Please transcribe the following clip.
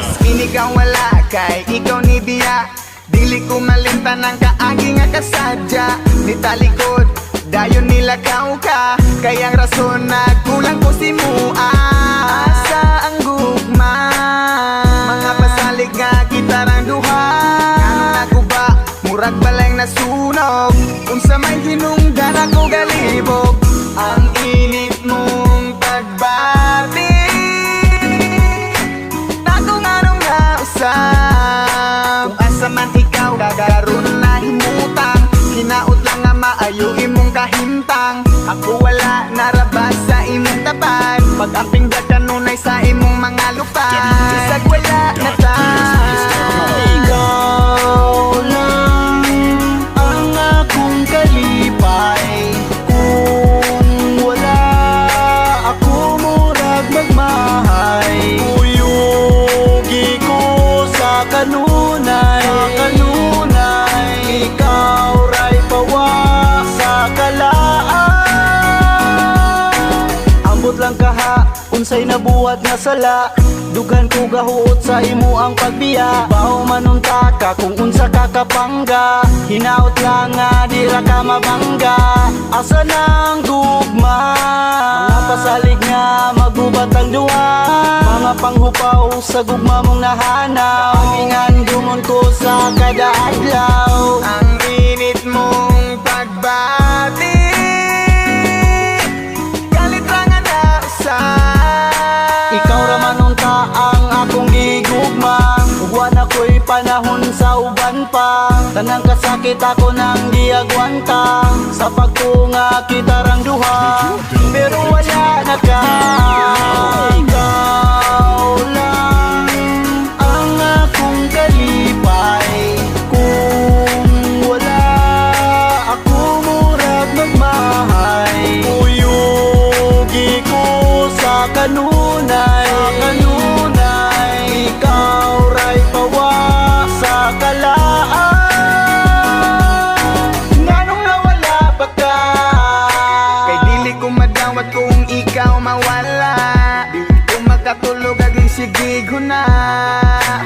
Mas kinig ang wala kay ikaw ni Bia Dili ko malimtan ang kaagi nga kasadya Ni talikod, dayon nila kau ka Kayang rason na kulang ko si Mua. Asa ang gugma? Mga pasalig nga kita ng duha. Ano na ko ba, murag balay nasunog Kung sa may hinunggan ako galibog kahimtang Ako wala narabas sa imong tapat. Pag ang pinggan kanunay sa imong mga lupad Isag wala na ta ang akong kalipay. Kung wala ako murag magmahay Uyugi ko sa kanunay unsay nabuhat nga sala Dugan ko gahuot sa imo ang pagbiya. Bao manunta ka kung unsa ka kapangga Hinaot lang nga di ra ka mabangga. Asa nang gugma Mga pasalig nga magubat ang duwa. Mga panghupaw sa gugma mong nahanaw Ingan gumon ko sa kada adlaw panahon sa uban pa. Tanang kasakit ako nang giagwanta Sa pagtunga kita rang duha. Pero wala na ka. Ikaw lang ang akong kalipay. Kung wala ako murag magmahay Uyugi ko sa kanunay kung ikaw mawala Di ko makatulog aging sigig huna Huna